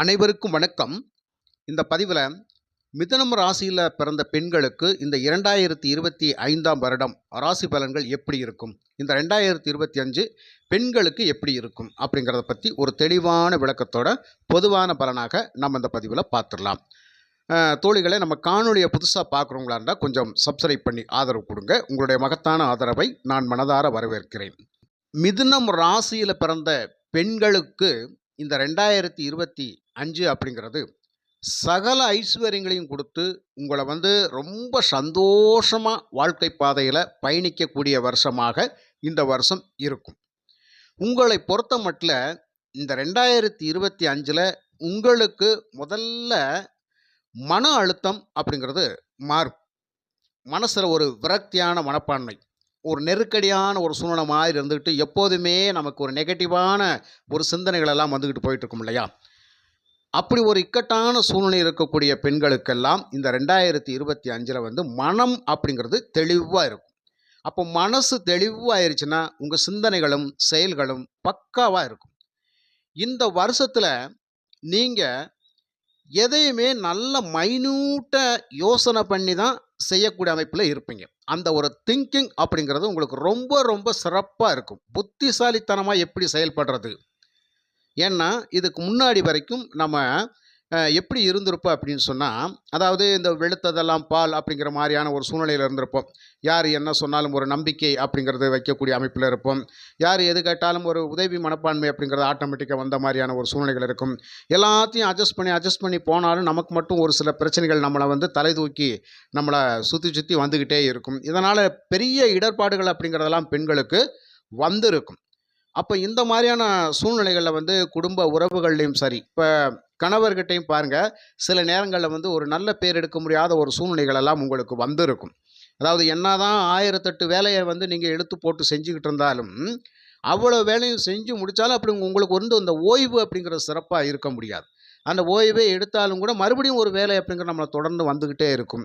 அனைவருக்கும் வணக்கம். இந்த பதிவில் மிதனம் ராசியில் பிறந்த பெண்களுக்கு இந்த இரண்டாயிரத்தி இருபத்தி ஐந்தாம் வருடம் ராசி பலன்கள் எப்படி இருக்கும்? இந்த ரெண்டாயிரத்தி இருபத்தி அஞ்சு பெண்களுக்கு எப்படி இருக்கும்? அப்படிங்கிறத பற்றி ஒரு தெளிவான விளக்கத்தோட பொதுவான பலனாக நம்ம இந்த பதிவில் பார்த்துடலாம். தோழிகளை நம்ம காணொலியை புதுசாக பார்க்குறவங்களா இருந்தால் கொஞ்சம் சப்ஸ்கிரைப் பண்ணி ஆதரவு கொடுங்க. உங்களுடைய மகத்தான ஆதரவை நான் மனதார வரவேற்கிறேன். மிதுனம் ராசியில் பிறந்த பெண்களுக்கு இந்த ரெண்டாயிரத்தி இருபத்தி அஞ்சு அப்படிங்கிறது சகல ஐஸ்வர்யங்களையும் கொடுத்து உங்களை வந்து ரொம்ப சந்தோஷமாக வாழ்க்கை பாதையில் பயணிக்கக்கூடிய வருஷமாக இந்த வருஷம் இருக்கும். உங்களை பொறுத்த மட்டில் இந்த ரெண்டாயிரத்தி இருபத்தி அஞ்சில் உங்களுக்கு முதல்ல மன அழுத்தம் அப்படிங்கிறது மாறும். மனசில் ஒரு விரக்தியான மனப்பான்மை ஒரு நெருக்கடியான ஒரு சூழ்நிலை மாதிரி இருந்துக்கிட்டு எப்போதுமே நமக்கு ஒரு நெகட்டிவான ஒரு சிந்தனைகள் எல்லாம் வந்துக்கிட்டு போயிட்டு இருக்கும் இல்லையா? அப்படி ஒரு இக்கட்டான சூழ்நிலை இருக்கக்கூடிய பெண்களுக்கெல்லாம் இந்த ரெண்டாயிரத்தி இருபத்தி அஞ்சில் வந்து மனம் அப்படிங்கிறது தெளிவாக இருக்கும். அப்போ மனசு தெளிவாயிருச்சுன்னா உங்கள் சிந்தனைகளும் செயல்களும் பக்காவாக இருக்கும். இந்த வருஷத்தில் நீங்கள் எதையுமே நல்ல மைனூட்டாக யோசனை பண்ணி தான் செய்யக்கூடிய அமைப்பில் இருப்பீங்க. அந்த ஒரு திங்கிங் அப்படிங்கிறது உங்களுக்கு ரொம்ப ரொம்ப சிறப்பாக இருக்கும். புத்திசாலித்தனமாக எப்படி செயல்படுறது? ஏன்னா இதுக்கு முன்னாடி வரைக்கும் நம்ம எப்படி இருந்திருப்போம் அப்படின்னு சொன்னால் அதாவது இந்த வெளுத்ததெல்லாம் பால் அப்படிங்கிற மாதிரியான ஒரு சூழ்நிலையில் இருந்திருப்போம். யார் என்ன சொன்னாலும் ஒரு நம்பிக்கை அப்படிங்கிறது வைக்கக்கூடிய அமைப்பில் இருப்போம். யார் எது கேட்டாலும் ஒரு உதவி மனப்பான்மை அப்படிங்கிறது ஆட்டோமேட்டிக்காக வந்த மாதிரியான ஒரு சூழ்நிலைகள் இருக்கும். எல்லாத்தையும் அட்ஜஸ்ட் பண்ணி அட்ஜஸ்ட் பண்ணி போனாலும் நமக்கு மட்டும் ஒரு சில பிரச்சனைகள் நம்மளை வந்து தலை தூக்கி நம்மளை சுற்றி சுற்றி வந்துக்கிட்டே இருக்கும். இதனால் பெரிய இடர்பாடுகள் அப்படிங்கிறதெல்லாம் பெண்களுக்கு வந்திருக்கும். அப்போ இந்த மாதிரியான சூழ்நிலைகளில் வந்து குடும்ப உறவுகள்லையும் சரி இப்போ கணவர்கிட்டையும் பாருங்கள் சில நேரங்களில் வந்து ஒரு நல்ல பேர் எடுக்க முடியாத ஒரு சூழ்நிலைகள் எல்லாம் உங்களுக்கு வந்திருக்கும். அதாவது என்ன தான் ஆயிரத்தெட்டு வேலையை வந்து நீங்கள் எடுத்து போட்டு செஞ்சுக்கிட்டு இருந்தாலும் அவ்வளோ வேலையும் செஞ்சு முடித்தாலும் அப்படி உங்களுக்கு வந்து அந்த ஓய்வு அப்படிங்கிற சிறப்பாக இருக்க முடியாது. அந்த ஓய்வை எடுத்தாலும் கூட மறுபடியும் ஒரு வேலை அப்படிங்கிற நம்மளை தொடர்ந்து வந்துக்கிட்டே இருக்கும்.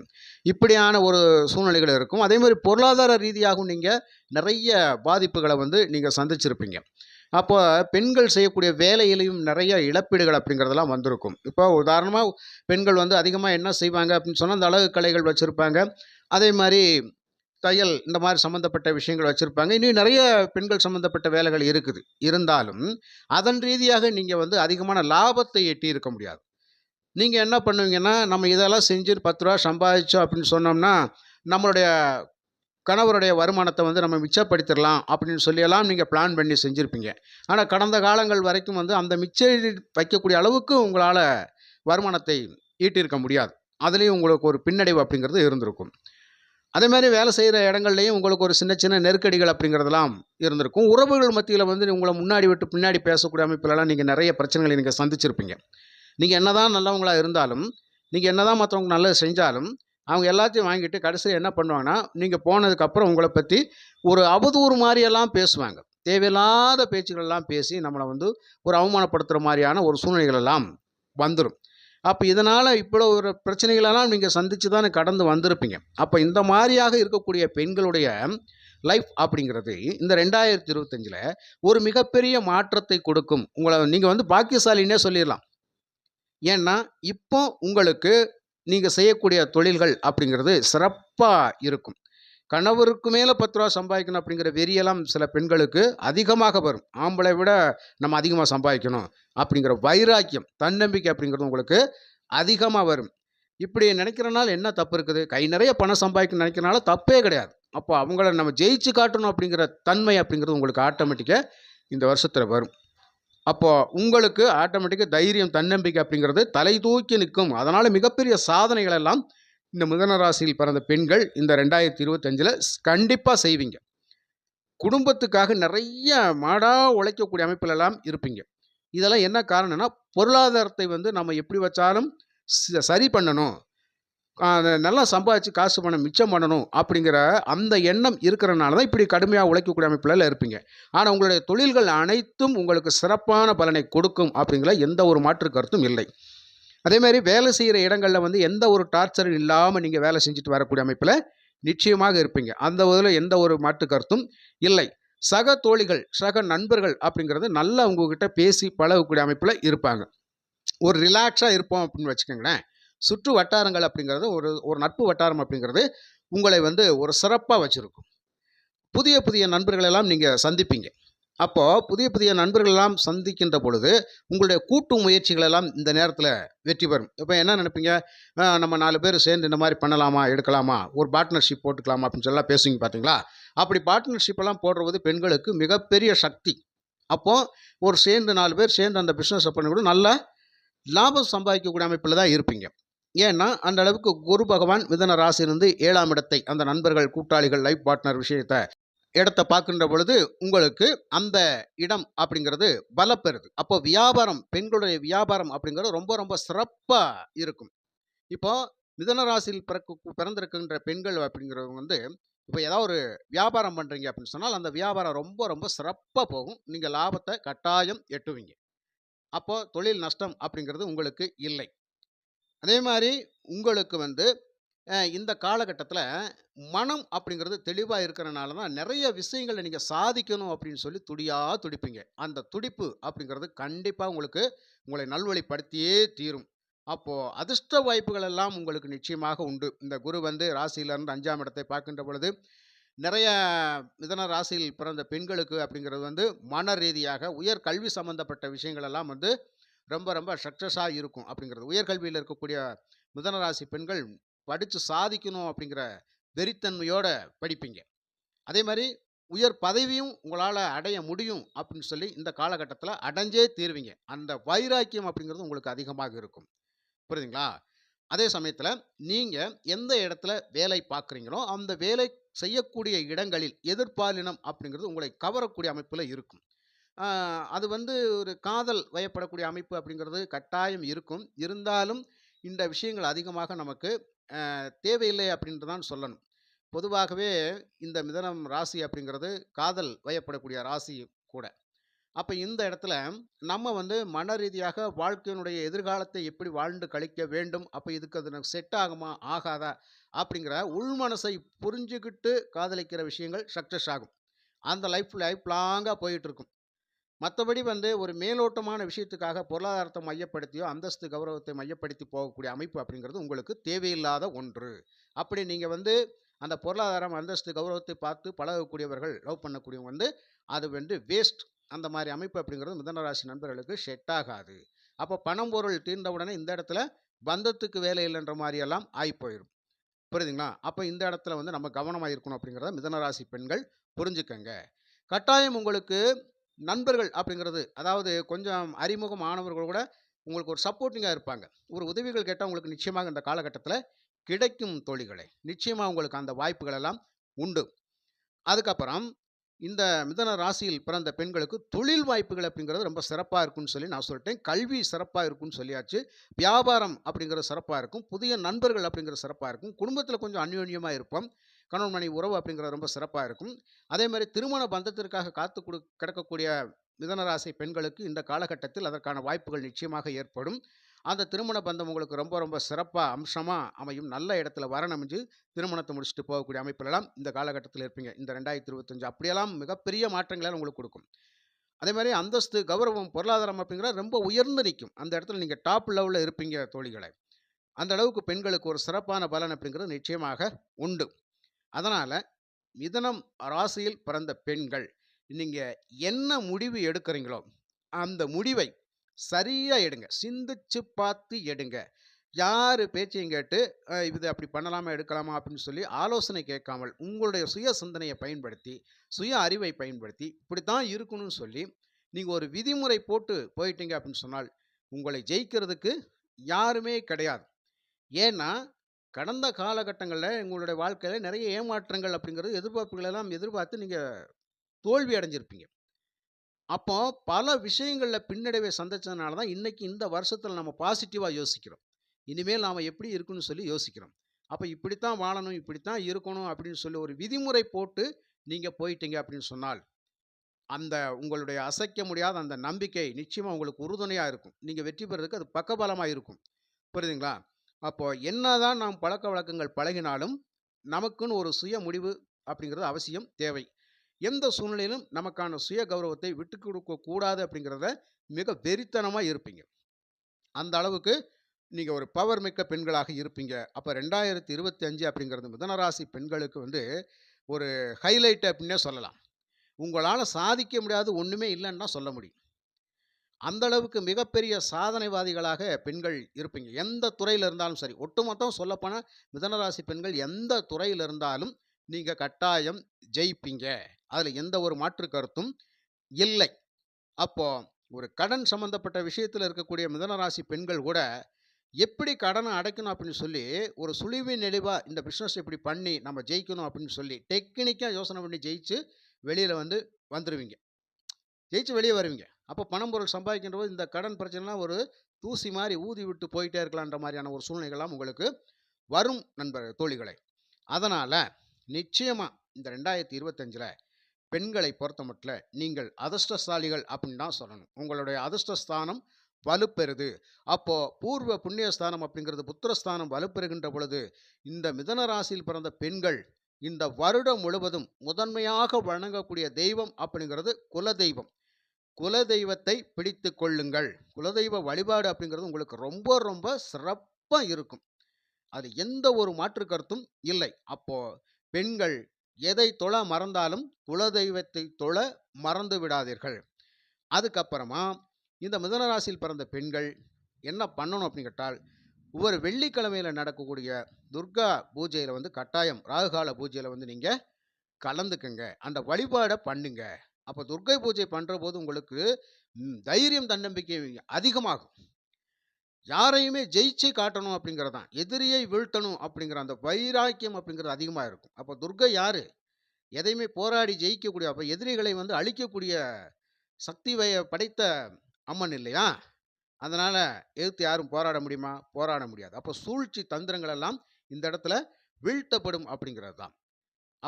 இப்படியான ஒரு சூழ்நிலைகள் இருக்கும். அதே மாதிரி பொருளாதார ரீதியாகவும் நீங்கள் நிறைய பாதிப்புகளை வந்து நீங்கள் சந்திச்சிருப்பீங்க. அப்போ பெண்கள் செய்யக்கூடிய வேலையிலையும் நிறைய இழப்பீடுகள் அப்படிங்கிறதெல்லாம் வந்திருக்கும். இப்போ உதாரணமாக பெண்கள் வந்து அதிகமாக என்ன செய்வாங்க அப்படின்னு சொன்னால் அந்த அழகு கலைகள் வச்சுருப்பாங்க. அதே மாதிரி தையல் இந்த மாதிரி சம்மந்தப்பட்ட விஷயங்கள் வச்சுருப்பாங்க. இன்னும் நிறைய பெண்கள் சம்மந்தப்பட்ட வேலைகள் இருக்குது. இருந்தாலும் அதன் ரீதியாக நீங்கள் வந்து அதிகமான லாபத்தை எட்டி இருக்க முடியாது. நீங்கள் என்ன பண்ணுவீங்கன்னா நம்ம இதெல்லாம் செஞ்சு பத்து ரூபா சம்பாதிச்சோம் அப்படின்னு சொன்னோம்னா நம்மளுடைய கணவருடைய வருமானத்தை வந்து நம்ம மிச்சப்படுத்திடலாம் அப்படின்னு சொல்லியெல்லாம் நீங்கள் பிளான் பண்ணி செஞ்சுருப்பீங்க. ஆனால் கடந்த காலங்கள் வரைக்கும் வந்து அந்த மிச்ச வைக்கக்கூடிய அளவுக்கு உங்களால் வருமானத்தை ஈட்டியிருக்க முடியாது. அதுலேயும் உங்களுக்கு ஒரு பின்னடைவு அப்படிங்கிறது இருந்திருக்கும். அதே மாதிரி வேலை செய்கிற இடங்கள்லையும் உங்களுக்கு ஒரு சின்ன சின்ன நெருக்கடிகள் அப்படிங்கிறதெல்லாம் இருந்திருக்கும். உறவுகள் மத்தியில் வந்து உங்களை முன்னாடி விட்டு பின்னாடி பேசக்கூடிய அமைப்பிலலாம் நீங்கள் நிறைய பிரச்சனைகளை நீங்கள் சந்திச்சிருப்பீங்க. நீங்கள் என்னதான் நல்லவங்களா இருந்தாலும் நீங்கள் என்னதான் மற்றவங்க நல்லது செஞ்சாலும் அவங்க எல்லாத்தையும் வாங்கிட்டு கடைசியில் என்ன பண்ணுவாங்கன்னா நீங்கள் போனதுக்கப்புறம் உங்களை பற்றி ஒரு அவதூறு மாதிரியெல்லாம் பேசுவாங்க. தேவையில்லாத பேச்சுகளெல்லாம் பேசி நம்மளை வந்து ஒரு அவமானப்படுத்துகிற மாதிரியான ஒரு சூழ்நிலைகள் எல்லாம் வந்துடும் அப்போ இதனால் இவ்வளோ ஒரு பிரச்சனைகளெல்லாம் நீங்கள் சந்தித்து தானே கடந்து வந்திருப்பீங்க. அப்போ இந்த மாதிரியாக இருக்கக்கூடிய பெண்களுடைய லைஃப் அப்படிங்கிறது இந்த ரெண்டாயிரத்தி இருபத்தஞ்சில் ஒரு மிகப்பெரிய மாற்றத்தை கொடுக்கும். உங்களை நீங்கள் வந்து பாக்கியசாலின்னே சொல்லிடலாம். ஏன்னா இப்போ உங்களுக்கு நீங்கள் செய்யக்கூடிய தொழில்கள் அப்படிங்கிறது சிறப்பாக இருக்கும். கணவருக்கு மேலே பத்து ரூபா சம்பாதிக்கணும் அப்படிங்கிற வெறியெல்லாம் சில பெண்களுக்கு அதிகமாக வரும். ஆம்பளை விட நம்ம அதிகமாக சம்பாதிக்கணும் அப்படிங்கிற வைராக்கியம் தன்னம்பிக்கை அப்படிங்கிறது உங்களுக்கு அதிகமாக வரும். இப்படி நினைக்கிறனால என்ன தப்பு இருக்குது? கை நிறைய பணம் சம்பாதிக்கணும் நினைக்கிறனால தப்பே கிடையாது. அப்போ அவங்கள நம்ம ஜெயிச்சு காட்டணும் அப்படிங்கிற தன்மை அப்படிங்கிறது உங்களுக்கு ஆட்டோமேட்டிக்காக இந்த வருஷத்தில் வரும். அப்போது உங்களுக்கு ஆட்டோமேட்டிக்காக தைரியம் தன்னம்பிக்கை அப்படிங்கிறது தலை தூக்கி நிற்கும். அதனால் மிகப்பெரிய சாதனைகள் எல்லாம் இந்த மிதன ராசியில் பிறந்த பெண்கள் இந்த ரெண்டாயிரத்தி இருபத்தஞ்சில் கண்டிப்பாக செய்வீங்க. குடும்பத்துக்காக நிறைய மாடாக உழைக்கக்கூடிய அமைப்பிலெல்லாம் இருப்பீங்க. இதெல்லாம் என்ன காரணம்னா பொருளாதாரத்தை வந்து நம்ம எப்படி வச்சாலும் சரி பண்ணணும். அதை நல்லா சம்பாதிச்சு காசு பணம் மிச்சம் பண்ணணும் அப்படிங்கிற அந்த எண்ணம் இருக்கிறனால தான் இப்படி கடுமையாக உழைக்கக்கூடிய அமைப்பில் இருப்பீங்க. ஆனால் உங்களுடைய தொழில்கள் அனைத்தும் உங்களுக்கு சிறப்பான பலனை கொடுக்கும் அப்படிங்கிற எந்த ஒரு மாற்று கருத்தும் இல்லை. அதே மாதிரி வேலை செய்கிற இடங்களில் வந்து எந்த ஒரு டார்ச்சரும் இல்லாமல் நீங்கள் வேலை செஞ்சுட்டு வரக்கூடிய அமைப்பில் நிச்சயமாக இருப்பீங்க. அந்த இதில் எந்த ஒரு மாற்று கருத்தும் இல்லை. சக தோழிகள் சக நண்பர்கள் அப்படிங்கிறது நல்லா உங்ககிட்ட பேசி பழகக்கூடிய அமைப்பில் இருப்பாங்க. ஒரு ரிலாக்ஸாக இருப்போம் அப்படின்னு வச்சுக்கோங்களேன். சுற்று வட்டாரங்கள் அப்படிங்கிறது ஒரு ஒரு நட்பு வட்டாரம் அப்படிங்கிறது உங்களை வந்து ஒரு சிறப்பாக வச்சுருக்கும். புதிய புதிய நண்பர்களெல்லாம் நீங்கள் சந்திப்பீங்க. அப்போது புதிய புதிய நண்பர்கள் எல்லாம் சந்திக்கின்ற பொழுது உங்களுடைய கூட்டு முயற்சிகள் எல்லாம் இந்த நேரத்தில் வெற்றி பெறும். இப்போ என்ன நினைப்பீங்க? நம்ம நாலு பேர் சேர்ந்து இந்த மாதிரி பண்ணலாமா எடுக்கலாமா? ஒரு பார்ட்னர்ஷிப் போட்டுக்கலாமா? அப்படின்னு சொல்லலாம் பேசுவீங்க பார்த்தீங்களா அப்படி பார்ட்னர்ஷிப்பெல்லாம் போடுறது பெண்களுக்கு மிகப்பெரிய சக்தி. அப்போது ஒரு சேர்ந்து நாலு பேர் சேர்ந்து அந்த பிஸ்னஸை பண்ணி நல்ல லாபம் சம்பாதிக்கக்கூடிய அமைப்பில் தான் இருப்பீங்க. ஏன்னா அந்த அளவுக்கு குரு பகவான் மிதன ராசியிலிருந்து ஏழாம் இடத்தை அந்த நண்பர்கள் கூட்டாளிகள் லைஃப் பார்ட்னர் விஷயத்தை இடத்தை பார்க்கின்ற பொழுது உங்களுக்கு அந்த இடம் அப்படிங்கிறது பலப்பெறுது அப்போ வியாபாரம் பெண்களுடைய வியாபாரம் அப்படிங்கிறது ரொம்ப ரொம்ப சிறப்பாக இருக்கும். இப்போ மிதன ராசியில் பிறக்க பிறந்திருக்கின்ற பெண்கள் அப்படிங்கிறவங்க வந்து இப்போ ஏதாவது ஒரு வியாபாரம் பண்ணுறீங்க அப்படின்னு சொன்னால் அந்த வியாபாரம் ரொம்ப ரொம்ப சிறப்பாக போகும். நீங்கள் லாபத்தை கட்டாயம் எட்டுவீங்க. அப்போ தொழில் நஷ்டம் அப்படிங்கிறது உங்களுக்கு இல்லை. அதே மாதிரி உங்களுக்கு வந்து இந்த காலகட்டத்தில் மனம் அப்படிங்கிறது தெளிவாக இருக்கிறனால தான் நிறைய விஷயங்களை நீங்கள் சாதிக்கணும் அப்படின்னு சொல்லி துடியாக துடிப்பீங்க. அந்த துடிப்பு அப்படிங்கிறது கண்டிப்பாக உங்களுக்கு உங்களை நல்வழிப்படுத்தியே தீரும். அப்போது அதிர்ஷ்ட வாய்ப்புகள் எல்லாம் உங்களுக்கு நிச்சயமாக உண்டு. இந்த குரு வந்து ராசியிலிருந்து அஞ்சாம் இடத்தை பார்க்கின்ற பொழுது நிறைய மிதன ராசியில் பிறந்த பெண்களுக்கு அப்படிங்கிறது வந்து மன ரீதியாக உயர் கல்வி சம்பந்தப்பட்ட விஷயங்கள் எல்லாம் வந்து ரொம்ப ரொம்ப சக்ஸஸாக இருக்கும் அப்படிங்கிறது. உயர்கல்வியில் இருக்கக்கூடிய மிதன ராசி பெண்கள் படித்து சாதிக்கணும் அப்படிங்கிற வெறித்தன்மையோட படிப்பீங்க. அதே மாதிரி உயர் பதவியும் உங்களால் அடைய முடியும் அப்படின்னு சொல்லி இந்த காலகட்டத்தில் அடைஞ்சே தீருவீங்க. அந்த வைராக்கியம் அப்படிங்கிறது உங்களுக்கு அதிகமாக இருக்கும். புரியுதுங்களா? அதே சமயத்தில் நீங்கள் எந்த இடத்துல வேலை பார்க்குறீங்களோ அந்த வேலை செய்யக்கூடிய இடங்களில் எதிர்பாலினம் அப்படிங்கிறது உங்களை கவரக்கூடிய அமைப்பில் இருக்கும். அது வந்து ஒரு காதல் வயப்படக்கூடிய அமைப்பு அப்படிங்கிறது கட்டாயம் இருக்கும். இருந்தாலும் இந்த விஷயங்கள் அதிகமாக நமக்கு தேவையில்லை அப்படின்ட்டு தான் சொல்லணும். பொதுவாகவே இந்த மிதனம் ராசி அப்படிங்கிறது காதல் வயப்படக்கூடிய ராசி கூட. அப்போ இந்த இடத்துல நம்ம வந்து மன ரீதியாக வாழ்க்கையினுடைய எதிர்காலத்தை எப்படி வாழ்ந்து கழிக்க வேண்டும்? அப்போ இதுக்கு அது எனக்கு செட் ஆகுமா? ஆகாதா? அப்படிங்கிற உள்மனசை புரிஞ்சுக்கிட்டு காதலிக்கிற விஷயங்கள் சக்ஸஸ் ஆகும். அந்த லைஃப் லைஃப் லாங்காக போயிட்டுருக்கும் மற்றபடி வந்து ஒரு மேலோட்டமான விஷயத்துக்காக பொருளாதாரத்தை மையப்படுத்தியோ அந்தஸ்து கௌரவத்தை மையப்படுத்தி போகக்கூடிய அமைப்பு அப்படிங்கிறது உங்களுக்கு தேவையில்லாத ஒன்று. அப்படி நீங்கள் வந்து அந்த பொருளாதாரம் அந்தஸ்து கௌரவத்தை பார்த்து பழகக்கூடியவர்கள் லவ் பண்ணக்கூடியவங்க வந்து அது வந்து வேஸ்ட் அந்த மாதிரி அமைப்பு அப்படிங்கிறது மிதனராசி நண்பர்களுக்கு செட் ஆகாது. அப்போ பணம் பொருள் தீர்ந்தவுடனே இந்த இடத்துல பந்தத்துக்கு வேலை இல்லைன்ற மாதிரியெல்லாம் ஆகி போயிடும் புரியுதுங்களா? அப்போ இந்த இடத்துல வந்து நம்ம கவனமாக இருக்கணும் அப்படிங்கிறத மிதனராசி பெண்கள் புரிஞ்சுக்கங்க. கட்டாயம் உங்களுக்கு நண்பர்கள் அப்படிங்கிறது அதாவது கொஞ்சம் அறிமுகம் ஆனவர்கள் கூட உங்களுக்கு ஒரு சப்போர்ட்டிங்காக இருப்பாங்க. ஒரு உதவிகள் கேட்டால் உங்களுக்கு நிச்சயமாக இந்த காலகட்டத்தில் கிடைக்கும் தொழில்களை நிச்சயமாக உங்களுக்கு அந்த வாய்ப்புகள் எல்லாம் உண்டு. அதுக்கப்புறம் இந்த மிதன ராசியில் பிறந்த பெண்களுக்கு தொழில் வாய்ப்புகள் அப்படிங்கிறது ரொம்ப சிறப்பாக இருக்கும்னு சொல்லி நான் சொல்லிட்டேன். கல்வி சிறப்பாக இருக்கும்னு சொல்லியாச்சு. வியாபாரம் அப்படிங்கிறது சிறப்பாக இருக்கும். புதிய நண்பர்கள் அப்படிங்கிறது சிறப்பாக இருக்கும். குடும்பத்தில் கொஞ்சம் அந்யோன்யமாக இருப்போம். கணவன் மனைவி உறவு அப்படிங்கிறது ரொம்ப சிறப்பாக இருக்கும். அதே மாதிரி திருமண பந்தத்திற்காக காத்து கொடு கிடக்கக்கூடிய மிதனராசி பெண்களுக்கு இந்த காலகட்டத்தில் அதற்கான வாய்ப்புகள் நிச்சயமாக ஏற்படும். அந்த திருமண பந்தம் உங்களுக்கு ரொம்ப ரொம்ப சிறப்பாக அம்சமாக அமையும். நல்ல இடத்துல வரணும் திருமணத்தை முடிச்சுட்டு போகக்கூடிய அமைப்பிலலாம் இந்த காலகட்டத்தில் இருப்பீங்க. இந்த ரெண்டாயிரத்தி இருபத்தஞ்சு அப்படியெல்லாம் மிகப்பெரிய மாற்றங்களை உங்களுக்கு கொடுக்கும். அதே மாதிரி அந்தஸ்து கௌரவம் பொருளாதாரம் அப்படிங்கிறது ரொம்ப உயர்ந்து நிற்கும் அந்த இடத்துல நீங்கள் டாப் லெவலில் இருப்பீங்க தோழிகளை. அந்த அளவுக்கு பெண்களுக்கு ஒரு சிறப்பான பலன் அப்படிங்கிறது நிச்சயமாக உண்டு. அதனால் மிதனம் ராசியில் பிறந்த பெண்கள் நீங்கள் என்ன முடிவு எடுக்கிறீங்களோ அந்த முடிவை சரியாக எடுங்க. சிந்திச்சு பார்த்து எடுங்க. யார் பேச்சையும் கேட்டு இது அப்படி பண்ணலாமா எடுக்கலாமா அப்படின்னு சொல்லி ஆலோசனை கேட்காமல் உங்களுடைய சுய சிந்தனையை பயன்படுத்தி சுய அறிவை பயன்படுத்தி இப்படித்தான் இருக்கணும்னு சொல்லி நீங்கள் ஒரு விதிமுறை போட்டு போயிட்டீங்க அப்படின்னு சொன்னால் உங்களை ஜெயிக்கிறதுக்கு யாருமே கிடையாது. ஏன்னா கடந்த காலகட்டங்களில் உங்களுடைய வாழ்க்கையில் நிறைய ஏமாற்றங்கள் அப்படிங்கிறது எதிர்பார்ப்புகளெல்லாம் எதிர்பார்த்து நீங்கள் தோல்வி அடைஞ்சிருப்பீங்க. அப்போ பல விஷயங்களில் பின்னடைவை சந்தித்ததுனால தான் இன்றைக்கி இந்த வருஷத்தில் நம்ம பாசிட்டிவாக யோசிக்கிறோம். இனிமேல் நாம் எப்படி இருக்குன்னு சொல்லி யோசிக்கிறோம். அப்போ இப்படித்தான் வாழணும் இப்படித்தான் இருக்கணும் அப்படின்னு சொல்லி ஒரு விதிமுறை போட்டு நீங்கள் போயிட்டீங்க அப்படின்னு சொன்னால் அந்த உங்களுடைய அசைக்க முடியாத அந்த நம்பிக்கை நிச்சயமாக உங்களுக்கு உறுதுணையாக இருக்கும். நீங்கள் வெற்றி பெறதுக்கு அது பக்கபலமாக இருக்கும். புரியுதுங்களா? அப்போ என்னதான் நாம் பழக்க வழக்கங்கள் பழகினாலும் நமக்குன்னு ஒரு சுய முடிவு அப்படிங்கிறது அவசியம் தேவை எந்த சூழ்நிலையிலும் நமக்கான சுய கௌரவத்தை விட்டு கொடுக்க கூடாது அப்படிங்கிறத மிக வெறித்தனமாக இருப்பீங்க அந்த அளவுக்கு நீங்கள் ஒரு பவர் மிக்க பெண்களாக இருப்பீங்க. அப்போ ரெண்டாயிரத்தி இருபத்தி அஞ்சு அப்படிங்கிறது மிதனராசி பெண்களுக்கு வந்து ஒரு ஹைலைட் அப்படின்னே சொல்லலாம். உங்களால் சாதிக்க முடியாது ஒன்றுமே இல்லைன்னா சொல்ல முடியும். அந்த அளவுக்கு மிகப்பெரிய சாதனைவாதிகளாக பெண்கள் இருப்பீங்க. எந்த துறையில் இருந்தாலும் சரி. ஒட்டுமொத்தம் சொல்லப்போனால் மிதனராசி பெண்கள் எந்த துறையில் இருந்தாலும் நீங்கள் கட்டாயம் ஜெயிப்பீங்க. அதில் எந்த ஒரு மாற்று கருத்தும் இல்லை. அப்போ ஒரு கடன் சம்பந்தப்பட்ட விஷயத்தில் இருக்கக்கூடிய மிதனராசி பெண்கள் கூட எப்படி கடனை அடைக்கணும் அப்படின்னு சொல்லி ஒரு சுழிவு நெளிவாக இந்த பிஸ்னஸ் இப்படி பண்ணி நம்ம ஜெயிக்கணும் அப்படின்னு சொல்லி டெக்னிக்காக யோசனை பண்ணி ஜெயிச்சு வெளியில் வந்து வந்துடுவீங்க ஜெயிச்சு வெளியே வருவீங்க. அப்போ பணம் பொருள் சம்பாதிக்கின்ற போது இந்த கடன் பிரச்சனைலாம் ஒரு தூசி மாதிரி ஊதி விட்டு போயிட்டே இருக்கலான்ற மாதிரியான ஒரு சூழ்நிலைகள்லாம் உங்களுக்கு வரும் நண்பர் தோழிகளை அதனால் நிச்சயமாக இந்த 2025ல பெண்களை பொறுத்தமட்டில நீங்கள் அதிர்ஷ்டசாலிகள் அப்படின்னு தான் சொல்லணும். உங்களுடைய அதிர்ஷ்டஸ்தானம் வலுப்பெறுது. அப்போது பூர்வ புண்ணியஸ்தானம் அப்படிங்கிறது புத்திரஸ்தானம் வலுப்பெறுகின்ற பொழுது, இந்த மிதன ராசியில் பிறந்த பெண்கள் இந்த வருடம் முழுவதும் முதன்மையாக வணங்கக்கூடிய தெய்வம் அப்படிங்கிறது குல தெய்வம் குலதெய்வத்தை பிடித்து கொள்ளுங்கள். குலதெய்வ வழிபாடு அப்படிங்கிறது உங்களுக்கு ரொம்ப ரொம்ப சிறப்பாக இருக்கும். அது எந்த ஒரு மாற்று கருத்தும் இல்லை. அப்போ பெண்கள் எதை தொழ மறந்தாலும் குலதெய்வத்தை தொழ மறந்து விடாதீர்கள். அதுக்கப்புறமா இந்த மிதனராசியில் பிறந்த பெண்கள் என்ன பண்ணணும் அப்படின்னு கேட்டால், ஒவ்வொரு வெள்ளிக்கிழமையில் நடக்கக்கூடிய துர்கா பூஜையில் வந்து கட்டாயம் ராகுகால பூஜையில் வந்து நீங்கள் கலந்துக்கங்க. அந்த வழிபாடை பண்ணுங்க. அப்போ துர்க்கை பூஜை பண்றபோது உங்களுக்கு தைரியம், தன்னம்பிக்கை அதிகமாகும். யாரையுமே ஜெயிச்சு காட்டணும் அப்படிங்கிறது தான். எதிரியை வீழ்த்தணும் அப்படிங்கிற அந்த வைராக்கியம் அப்படிங்கிறது அதிகமாக இருக்கும். அப்போ துர்கை யார் எதையுமே போராடி ஜெயிக்கக்கூடிய அப்போ எதிரிகளை வந்து அழிக்கக்கூடிய சக்தி வய படைத்த அம்மன் இல்லையா? அதனால் எதிர்த்து யாரும் போராட முடியுமா? போராட முடியாது. அப்போ சூழ்ச்சி தந்திரங்கள் எல்லாம் இந்த இடத்துல வீழ்த்தப்படும் அப்படிங்கிறது தான்.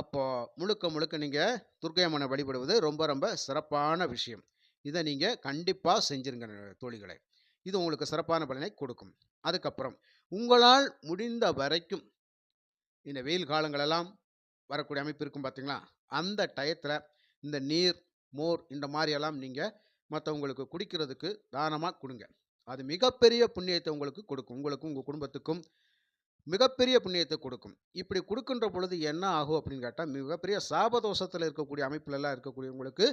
அப்போது முழுக்க முழுக்க நீங்கள் துர்க்கை அம்மனை வழிபடுவது ரொம்ப ரொம்ப சிறப்பான விஷயம். இதை நீங்கள் கண்டிப்பாக செஞ்சுருங்க தோழிகளை இது உங்களுக்கு சிறப்பான பலனை கொடுக்கும். அதுக்கப்புறம் உங்களால் முடிந்த வரைக்கும் இந்த வெயில் காலங்களெல்லாம் வரக்கூடிய அமைப்பு இருக்கும் பார்த்தீங்களா? அந்த டயத்தில் இந்த நீர், மோர் இந்த மாதிரியெல்லாம் நீங்கள் மற்றவங்களுக்கு குடிக்கிறதுக்கு தானமாக கொடுங்க அது மிகப்பெரிய புண்ணியத்தை உங்களுக்கு கொடுக்கும். உங்களுக்கும், உங்கள் குடும்பத்துக்கும் மிகப்பெரிய புண்ணியத்தை கொடுக்கும். இப்படி கொடுக்குன்ற பொழுது என்ன ஆகும் அப்படின்னு கேட்டால் மிகப்பெரிய சாபதோஷத்தில் இருக்கக்கூடிய அமைப்பிலெல்லாம் இருக்கக்கூடியவங்களுக்கு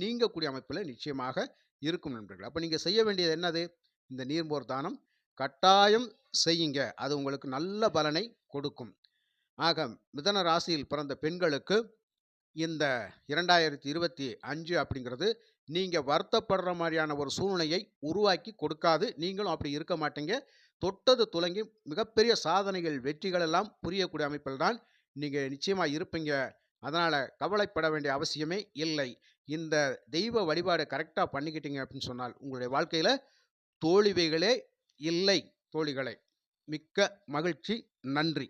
நீங்கக்கூடிய அமைப்பில் நிச்சயமாக இருக்கும் நண்பர்கள் அப்போ நீங்கள் செய்ய வேண்டியது என்னது? இந்த நீர்மோர் தானம் கட்டாயம் செய்யுங்க. அது உங்களுக்கு நல்ல பலனை கொடுக்கும். ஆக மிதன ராசியில் பிறந்த பெண்களுக்கு இந்த 2025 அப்படிங்கிறது நீங்கள் வருத்தப்படுற மாதிரியான ஒரு சூழ்நிலையை உருவாக்கி கொடுக்காது. நீங்களும் அப்படி இருக்க மாட்டீங்க. தொட்டது துலங்கி மிகப்பெரிய சாதனைகள், வெற்றிகள் எல்லாம் புரியக்கூடிய அமைப்பில் தான் நீங்கள் நிச்சயமாக இருப்பீங்க. அதனால் கவலைப்பட வேண்டிய அவசியமே இல்லை. இந்த தெய்வ வழிபாடு கரெக்டாக பண்ணிக்கிட்டீங்க அப்படின்னு சொன்னால், உங்களுடைய வாழ்க்கையில் தோல்விகளே இல்லை தோழிகளை மிக்க மகிழ்ச்சி. நன்றி.